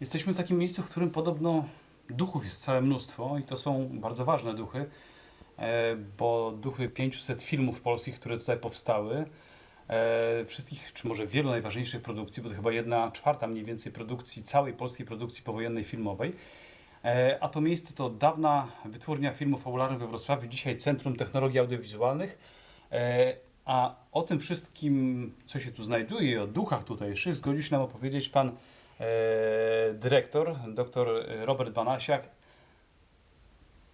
Jesteśmy w takim miejscu, w którym podobno duchów jest całe mnóstwo i to są bardzo ważne duchy, e, bo duchy 500 filmów polskich, które tutaj powstały, e, wszystkich, czy może wielu najważniejszych produkcji, bo to chyba jedna czwarta mniej więcej produkcji, całej polskiej produkcji powojennej filmowej. E, A to miejsce to dawna wytwórnia filmów fabularnych we Wrocławiu, dzisiaj Centrum Technologii Audiowizualnych. A o tym wszystkim, co się tu znajduje, o duchach tutejszych, zgodził się nam opowiedzieć pan dyrektor, dr Robert Banasiak.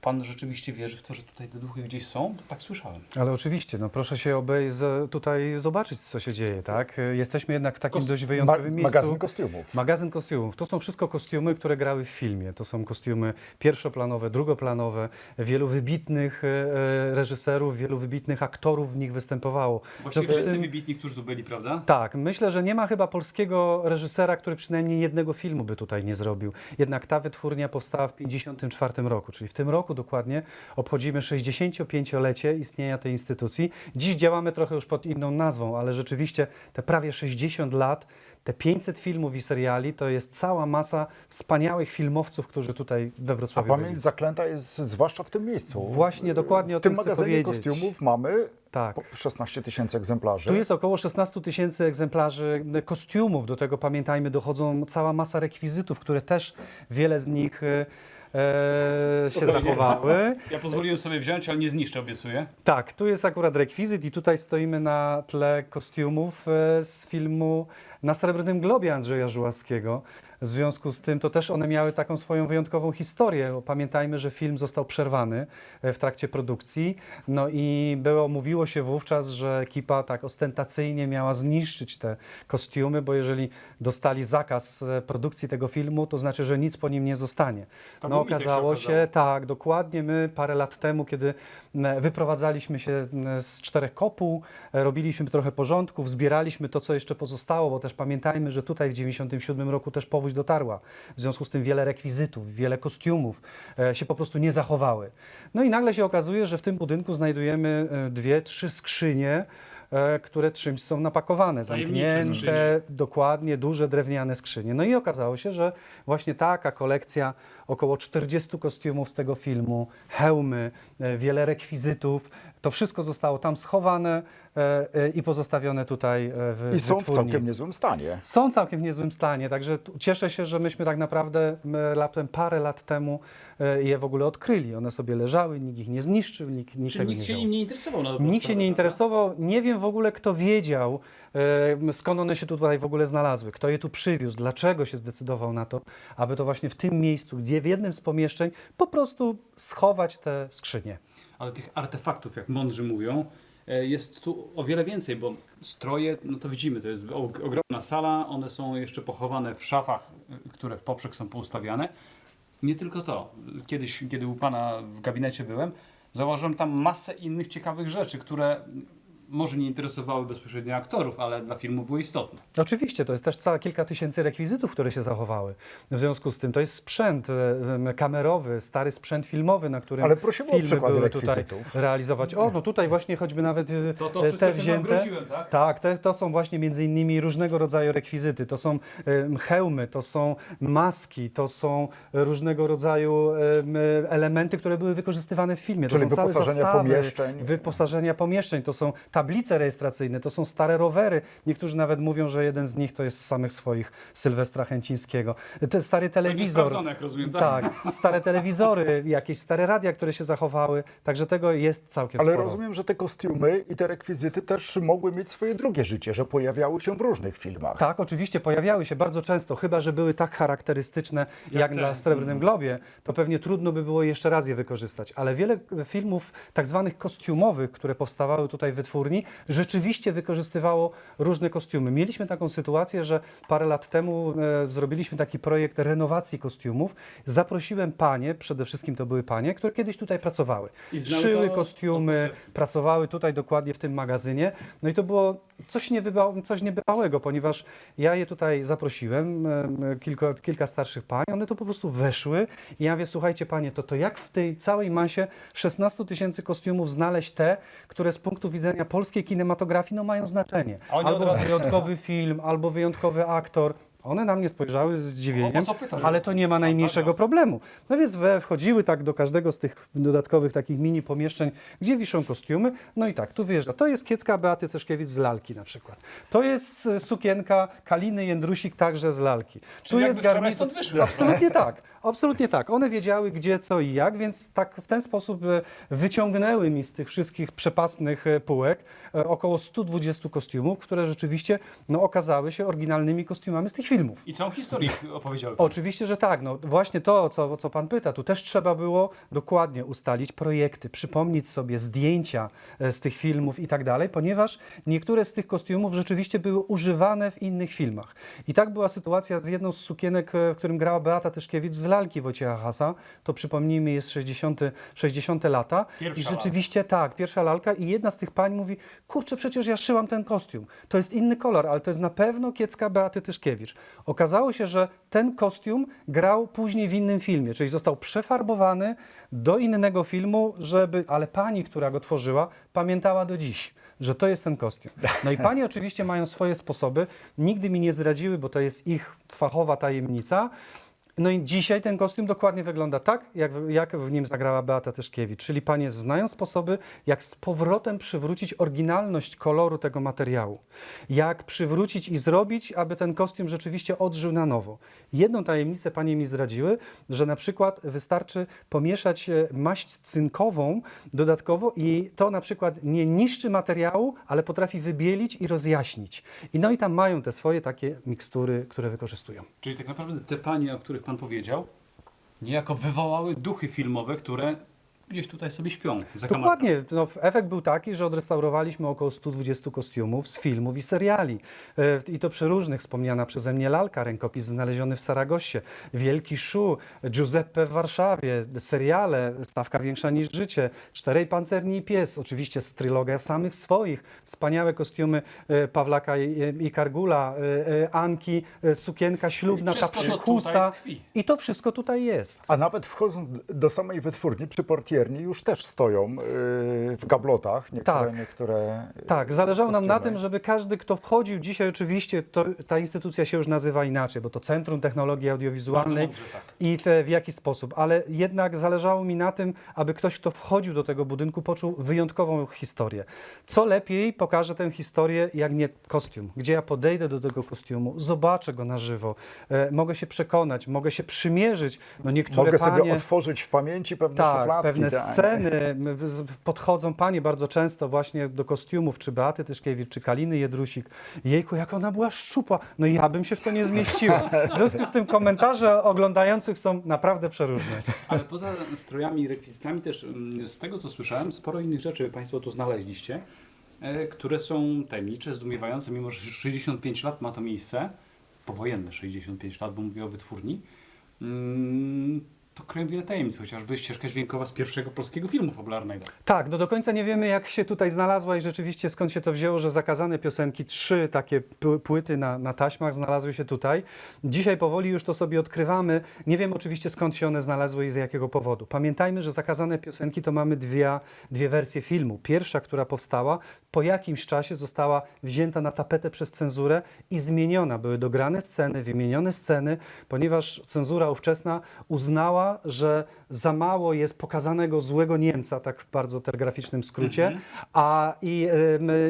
Pan rzeczywiście wierzy w to, że tutaj te duchy gdzieś są? Tak słyszałem. Ale oczywiście, no proszę się obejść, tutaj zobaczyć, co się dzieje, tak? Jesteśmy jednak w takim Kos- dość wyjątkowym Ma- miejscu. magazyn kostiumów. Magazyn kostiumów. To są wszystko kostiumy, które grały w filmie. To są kostiumy pierwszoplanowe, drugoplanowe. Wielu wybitnych e, e, reżyserów, wielu wybitnych aktorów w nich występowało. W Właściwie związku z wszyscy tym- wybitni, którzy tu byli, prawda? tak, myślę, że nie ma chyba polskiego reżysera, który przynajmniej jednego filmu by tutaj nie zrobił. Jednak ta wytwórnia powstała w 1954 roku, czyli w tym roku dokładnie obchodzimy 65-lecie istnienia tej instytucji. Dziś działamy trochę już pod inną nazwą, ale rzeczywiście te prawie 60 lat, te 500 filmów i seriali to jest cała masa wspaniałych filmowców, którzy tutaj we A Wrocławiu byli. pamięć zaklęta jest zwłaszcza w tym miejscu. Właśnie, dokładnie o w tym tym chcę magazynie powiedzieć. kostiumów mamy Tak. po 16 tysięcy egzemplarzy. Tu jest około 16 tysięcy egzemplarzy kostiumów. Do tego pamiętajmy, dochodzą cała masa rekwizytów, które też wiele z nich e, e, się zachowały. Ja pozwoliłem sobie wziąć, ale nie zniszczę, obiecuję. Tak, tu jest akurat rekwizyt i tutaj stoimy na tle kostiumów e, z filmu na Srebrnym Globie Andrzeja Żuławskiego. W związku z tym to też one miały taką swoją wyjątkową historię. bo Pamiętajmy, że film został przerwany e, w trakcie produkcji. No i było, mówiło się wówczas, że ekipa tak ostentacyjnie miała zniszczyć te kostiumy, bo jeżeli dostali zakaz e, produkcji tego filmu, to znaczy, że nic po nim nie zostanie. To No się okazało się, tak, dokładnie. My parę lat temu, kiedy m, wyprowadzaliśmy się z czterech kopuł, e, robiliśmy trochę porządków, zbieraliśmy to, co jeszcze pozostało, bo też pamiętajmy, że tutaj w 97 roku też powódź dotarła. W związku z tym wiele rekwizytów, wiele kostiumów e, się po prostu nie zachowały. No i nagle się okazuje, że w tym budynku znajdujemy e, dwie, trzy skrzynie, e, które czymś są napakowane, zamknięte, dokładnie duże drewniane skrzynie. No i okazało się, że właśnie taka kolekcja, około 40 kostiumów z tego filmu, hełmy, wiele rekwizytów, to wszystko zostało tam schowane e, e, i pozostawione tutaj e, w I są w wytwórni. całkiem niezłym stanie. Są całkiem w niezłym stanie, także tu cieszę się, że myśmy tak naprawdę m, raptem parę lat temu e, je w ogóle odkryli. One sobie leżały, nikt ich nie zniszczył, nikt Czyli niczego nikt nie się wziął. nim nie interesował na dobrą Nikt się sprawę, nie prawda? interesował. Nie wiem w ogóle, kto wiedział, e, skąd one się tutaj w ogóle znalazły, kto je tu przywiózł, dlaczego się zdecydował na to, aby to właśnie w tym miejscu, gdzie w jednym z pomieszczeń po prostu schować te skrzynie. Ale tych artefaktów, jak mądrzy mówią, e, jest tu o wiele więcej, bo stroje, no to widzimy, to jest og- ogromna sala, one są jeszcze pochowane w szafach, e, które w poprzek są poustawiane. Nie tylko to. Kiedyś, kiedy u Pana w gabinecie byłem, zauważyłem tam masę innych ciekawych rzeczy, które może nie interesowały bezpośrednio aktorów, ale dla filmu były istotne. Oczywiście, to jest też całe kilka tysięcy rekwizytów, które się zachowały. W związku z tym to jest sprzęt e, kamerowy, stary sprzęt filmowy, na którym Ale prosimy o filmy przykłady były tutaj rekwizytów. realizować. O, no tutaj właśnie choćby nawet e, To, to e, wszystko, te wzięte. groziłem, tak? Tak, te, to są właśnie między innymi różnego rodzaju rekwizyty. To są em, hełmy, to są maski, to są różnego rodzaju em, elementy, które były wykorzystywane w filmie. Czyli to są całe wyposażenia zastawy, pomieszczeń. Wyposażenia pomieszczeń, to są tablice rejestracyjne, to są stare rowery. Niektórzy nawet mówią, że jeden z nich to jest z samych swoich Sylwestra Chęcińskiego. Te stary telewizor. sprawdzone, jak rozumiem, tak? tak, stare telewizory, jakieś stare radia, które się zachowały. Także tego jest całkiem Ale sporo. rozumiem, że te kostiumy i te rekwizyty też mogły mieć swoje drugie życie, że pojawiały się w różnych filmach. Tak, oczywiście pojawiały się bardzo często, chyba że były tak charakterystyczne jak, Jak dla Srebrnym Globie, to pewnie trudno by było jeszcze raz je wykorzystać. Ale wiele filmów tak zwanych kostiumowych, które powstawały tutaj w wytwórni, rzeczywiście wykorzystywało różne kostiumy. Mieliśmy taką sytuację, że parę lat temu e, zrobiliśmy taki projekt renowacji kostiumów. Zaprosiłem panie, przede wszystkim to były panie, które kiedyś tutaj pracowały. I znały Szyły to kostiumy, pracowały tutaj dokładnie w tym magazynie. No i to było coś, niebywa, coś niebywałego, ponieważ ja je tutaj zaprosiłem, em, kilka, kilka starszych pań, one tu po prostu weszły i ja mówię, słuchajcie panie, to, to jak w tej całej masie 16 tysięcy kostiumów znaleźć te, które z punktu widzenia polskiej kinematografii no, mają znaczenie. A oni od Albo razu- wyjątkowy film, albo wyjątkowy aktor. One na mnie spojrzały z zdziwieniem, o co pytasz? ale to nie ma najmniejszego problemu. No więc we, wchodziły tak do każdego z tych dodatkowych takich mini pomieszczeń, gdzie wiszą kostiumy. No i tak, tu wyjeżdża. To jest kiecka Beaty Tyszkiewicz z lalki na przykład. To jest e, sukienka Kaliny Jędrusik także z lalki. Czyli tu jakby jest wczoraj stąd. Absolutnie tak. Absolutnie tak. One wiedziały gdzie, co i jak, więc tak w ten sposób e, wyciągnęły mi z tych wszystkich przepastnych e, półek e, około 120 kostiumów, które rzeczywiście no, okazały się oryginalnymi kostiumami z tych filmów. I całą historię opowiedziały. Oczywiście, że tak. No, właśnie to, co, co Pan pyta, tu też trzeba było dokładnie ustalić projekty, przypomnieć sobie zdjęcia z tych filmów i tak dalej, ponieważ niektóre z tych kostiumów rzeczywiście były używane w innych filmach. I tak była sytuacja z jedną z sukienek, w którym grała Beata Tyszkiewicz z lalki Wojciecha Hasa. To przypomnijmy, jest 60, 60 lata. Pierwsza I rzeczywiście tak, pierwsza lalka i jedna z tych pań mówi, kurczę, przecież ja szyłam ten kostium. To jest inny kolor, ale to jest na pewno kiecka Beaty Tyszkiewicz. Okazało się, że ten kostium grał później w innym filmie, czyli został przefarbowany do innego filmu, żeby, ale pani, która go tworzyła, pamiętała do dziś, że to jest ten kostium. No i panie oczywiście mają swoje sposoby, nigdy mi nie zdradziły, bo to jest ich fachowa tajemnica. No i dzisiaj ten kostium dokładnie wygląda tak, jak, jak w nim zagrała Beata Tyszkiewicz. Czyli panie znają sposoby, jak z powrotem przywrócić oryginalność koloru tego materiału. Jak przywrócić i zrobić, aby ten kostium rzeczywiście odżył na nowo. Jedną tajemnicę panie mi zdradziły, że na przykład wystarczy pomieszać e, maść cynkową dodatkowo i to na przykład nie niszczy materiału, ale potrafi wybielić i rozjaśnić. I no i tam mają te swoje takie mikstury, które wykorzystują. Czyli tak naprawdę te panie, o których Pan powiedział, niejako wywołały duchy filmowe, które gdzieś tutaj sobie śpią. Za. Dokładnie. No, efekt był taki, że odrestaurowaliśmy około 120 kostiumów z filmów i seriali. E, I to przeróżnych. Wspomniana przeze mnie lalka, rękopis znaleziony w Saragossie, Wielki Szu, Giuseppe w Warszawie, seriale, Stawka większa niż życie, Czterej pancerni i pies, oczywiście z trylogia samych swoich, wspaniałe kostiumy e, Pawlaka i, i Kargula, e, e, Anki, e, sukienka ślubna, ta przykusa. I to wszystko tutaj jest. A nawet wchodząc do samej wytwórni, przy portierni już też stoją yy, w gablotach niektóre, Tak. niektóre Tak, zależało nam na tym, żeby każdy, kto wchodził dzisiaj, oczywiście to, ta instytucja się już nazywa inaczej, bo to Centrum Technologii Audiowizualnej dobrze, tak. i w, w jaki sposób, ale jednak zależało mi na tym, aby ktoś, kto wchodził do tego budynku, poczuł wyjątkową historię. Co lepiej pokaże tę historię, jak nie kostium, gdzie ja podejdę do tego kostiumu, zobaczę go na żywo, e, mogę się przekonać, mogę się przymierzyć. No niektóre Mogę panie... sobie otworzyć w pamięci pewne Tak, szufladki. pewne. Sceny. Podchodzą panie bardzo często właśnie do kostiumów, czy Beaty Tyszkiewicz, czy Kaliny Jedrusik. Jejku, jak ona była szczupła. No ja bym się w to nie zmieściła. W związku z tym komentarze oglądających są naprawdę przeróżne. Ale poza strojami i rekwizytami też mm, z tego co słyszałem, sporo innych rzeczy Państwo tu znaleźliście, e, które są tajemnicze, zdumiewające, mimo że 65 lat ma to miejsce, powojenne 65 lat, bo mówię o wytwórni, mm, to kryją wiele tajemnic, chociażby ścieżka dźwiękowa z pierwszego polskiego filmu fabularnego. Tak, no do końca nie wiemy, jak się tutaj znalazła i rzeczywiście skąd się to wzięło, że zakazane piosenki, trzy takie płyty na, na taśmach znalazły się tutaj. Dzisiaj powoli już to sobie odkrywamy. Nie wiem oczywiście skąd się one znalazły i z jakiego powodu. Pamiętajmy, że zakazane piosenki to mamy dwie, dwie wersje filmu. Pierwsza, która powstała, po jakimś czasie została wzięta na tapetę przez cenzurę i zmieniona. Były dograne sceny, wymienione sceny, ponieważ cenzura ówczesna uznała, że za mało jest pokazanego złego Niemca, tak w bardzo telegraficznym skrócie, a i,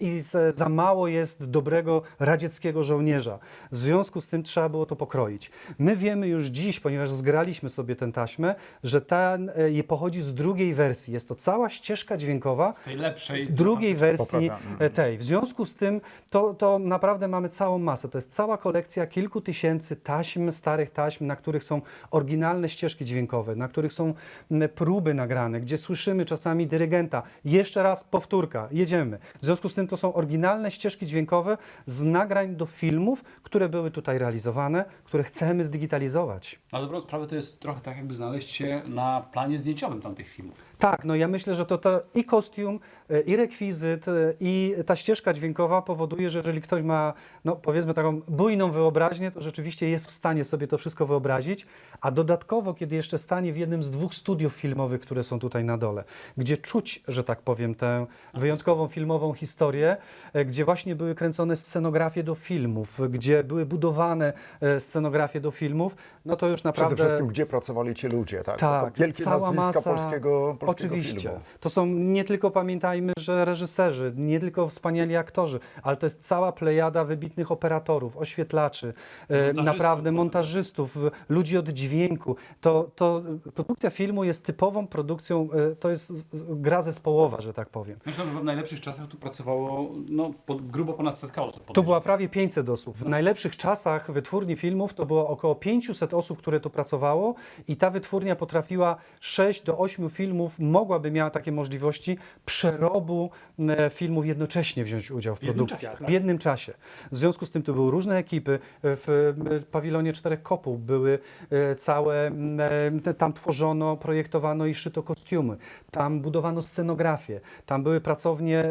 i za mało jest dobrego radzieckiego żołnierza. W związku z tym trzeba było to pokroić. My wiemy już dziś, ponieważ zgraliśmy sobie tę taśmę, że e, je pochodzi z drugiej wersji. Jest to cała ścieżka dźwiękowa Z tej lepszej. z drugiej wersji e, tej. W związku z tym to, to naprawdę mamy całą masę. To jest cała kolekcja kilku tysięcy taśm, starych taśm, na których są oryginalne ścieżki dźwiękowe, na których są m, próby nagrane, gdzie słyszymy czasami dyrygenta. Jeszcze raz powtórka, jedziemy. W związku z tym to są oryginalne ścieżki dźwiękowe z nagrań do filmów, które były tutaj realizowane, które chcemy zdigitalizować. Na dobrą sprawę to jest trochę tak, jakby znaleźć się na planie zdjęciowym tamtych filmów. Tak, no ja myślę, że to, to i kostium, e, i rekwizyt, e, i ta ścieżka dźwiękowa powoduje, że jeżeli ktoś ma, no powiedzmy taką bujną wyobraźnię, to rzeczywiście jest w stanie sobie to wszystko wyobrazić, a dodatkowo, kiedy jeszcze stanie w jednym z dwóch studiów filmowych, które są tutaj na dole, gdzie czuć, że tak powiem, tę wyjątkową filmową historię, e, gdzie właśnie były kręcone scenografie do filmów, gdzie były budowane scenografie do filmów, no to już naprawdę... Przede wszystkim, gdzie pracowali ci ludzie, tak? Tak, wielkie cała nazwiska masa- polskiego, polskiego Oczywiście. filmu. To są nie tylko, pamiętajmy, że reżyserzy, nie tylko wspaniali aktorzy, ale to jest cała plejada wybitnych operatorów, oświetlaczy, e, Montażystów. naprawdę montażystów, ludzi od dźwięku. To, to produkcja filmu jest typową produkcją, e, to jest gra zespołowa, że tak powiem. Myślę, że w najlepszych czasach tu pracowało no, po, grubo ponad setka osób. To była prawie 500 osób. W najlepszych czasach wytwórni filmów to było około 500 osób, które tu pracowało i ta wytwórnia potrafiła 6 do 8 filmów, mogłaby miała takie możliwości przerobu e, filmów jednocześnie wziąć udział w W jednym produkcji. czasie, tak? W jednym czasie. W związku z tym to były różne ekipy. W e, pawilonie Czterech Kopuł były e, całe, tam tworzono, projektowano i szyto kostiumy. Tam budowano scenografię. Tam były pracownie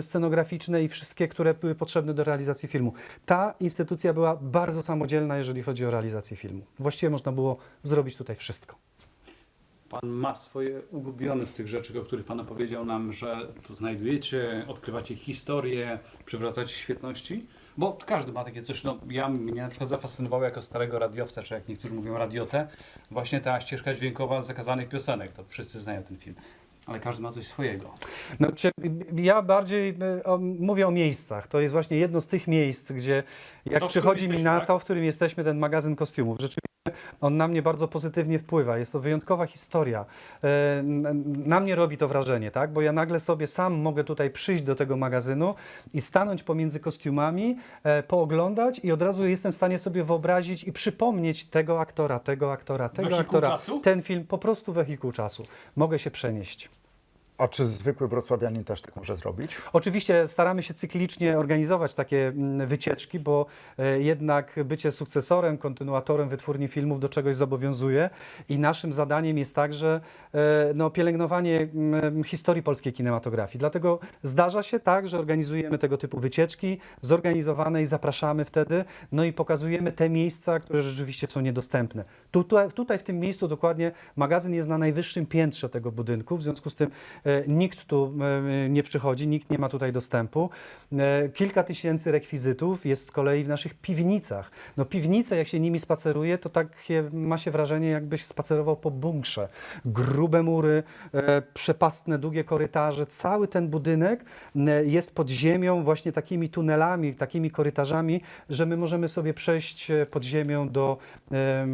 scenograficzne i wszystkie, które były potrzebne do realizacji filmu. Ta instytucja była bardzo samodzielna, jeżeli chodzi o realizację filmu. Właściwie można było zrobić tutaj wszystko. Pan ma swoje ulubione z tych rzeczy, o których Pan opowiedział nam, że tu znajdujecie, odkrywacie historię, przywracacie świetności? Bo każdy ma takie coś, no ja mnie na przykład zafascynowało jako starego radiowca, czy jak niektórzy mówią radiotę, właśnie ta ścieżka dźwiękowa z zakazanych piosenek, to wszyscy znają ten film. Ale każdy ma coś swojego. No, ja bardziej e, mówię o miejscach. To jest właśnie jedno z tych miejsc, gdzie jak To, w przychodzi mi na tak? to, w którym jesteśmy, ten magazyn kostiumów. Rzeczywiście on na mnie bardzo pozytywnie wpływa. Jest to wyjątkowa historia. E, Na mnie robi to wrażenie, tak? Bo ja nagle sobie sam mogę tutaj przyjść do tego magazynu i stanąć pomiędzy kostiumami, e, pooglądać i od razu jestem w stanie sobie wyobrazić i przypomnieć tego aktora, tego aktora, tego Wehikuł aktora. czasu? Ten film po prostu wehikuł czasu. Mogę się przenieść. A czy zwykły wrocławianin też tak może zrobić? Oczywiście staramy się cyklicznie organizować takie mm, wycieczki, bo e, jednak bycie sukcesorem, kontynuatorem wytwórni filmów do czegoś zobowiązuje i naszym zadaniem jest także e, no, pielęgnowanie mm, historii polskiej kinematografii. Dlatego zdarza się tak, że organizujemy tego typu wycieczki zorganizowane i zapraszamy wtedy, no i pokazujemy te miejsca, które rzeczywiście są niedostępne. Tutaj, tutaj w tym miejscu dokładnie magazyn jest na najwyższym piętrze tego budynku, w związku z tym e, nikt tu e, nie przychodzi, nikt nie ma tutaj dostępu. E, Kilka tysięcy rekwizytów jest z kolei w naszych piwnicach. No piwnice, jak się nimi spaceruje, to takie ma się wrażenie, jakbyś spacerował po bunkrze. Grube mury, e, przepastne, długie korytarze. Cały ten budynek e, jest pod ziemią właśnie takimi tunelami, takimi korytarzami, że my możemy sobie przejść e, pod ziemią do,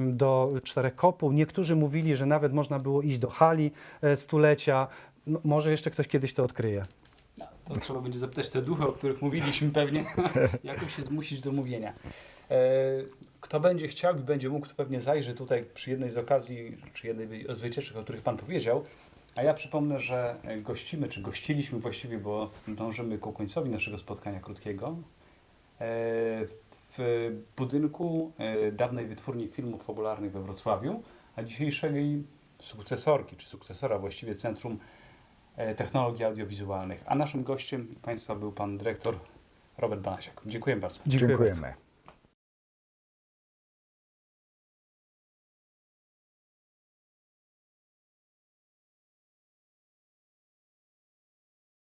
do Czterech Kopuł. Niektórzy mówili, że nawet można było iść do hali e, stulecia. No, może jeszcze ktoś kiedyś to odkryje. No, to trzeba będzie zapytać te duchy, o których mówiliśmy pewnie, jakoś się zmusić do mówienia. E, Kto będzie chciał i będzie mógł, to pewnie zajrzy tutaj przy jednej z okazji, czy jednej z wycieczek, o których Pan powiedział. A ja przypomnę, że gościmy, czy gościliśmy właściwie, bo dążymy ku końcowi naszego spotkania krótkiego, e, w budynku e, dawnej wytwórni filmów fabularnych we Wrocławiu, a dzisiejszej sukcesorki, czy sukcesora właściwie Centrum e, Technologii Audiowizualnych. A naszym gościem Państwa był Pan Dyrektor Robert Banasiak. Dziękuję bardzo. Dziękuję bardzo. Dziękujemy.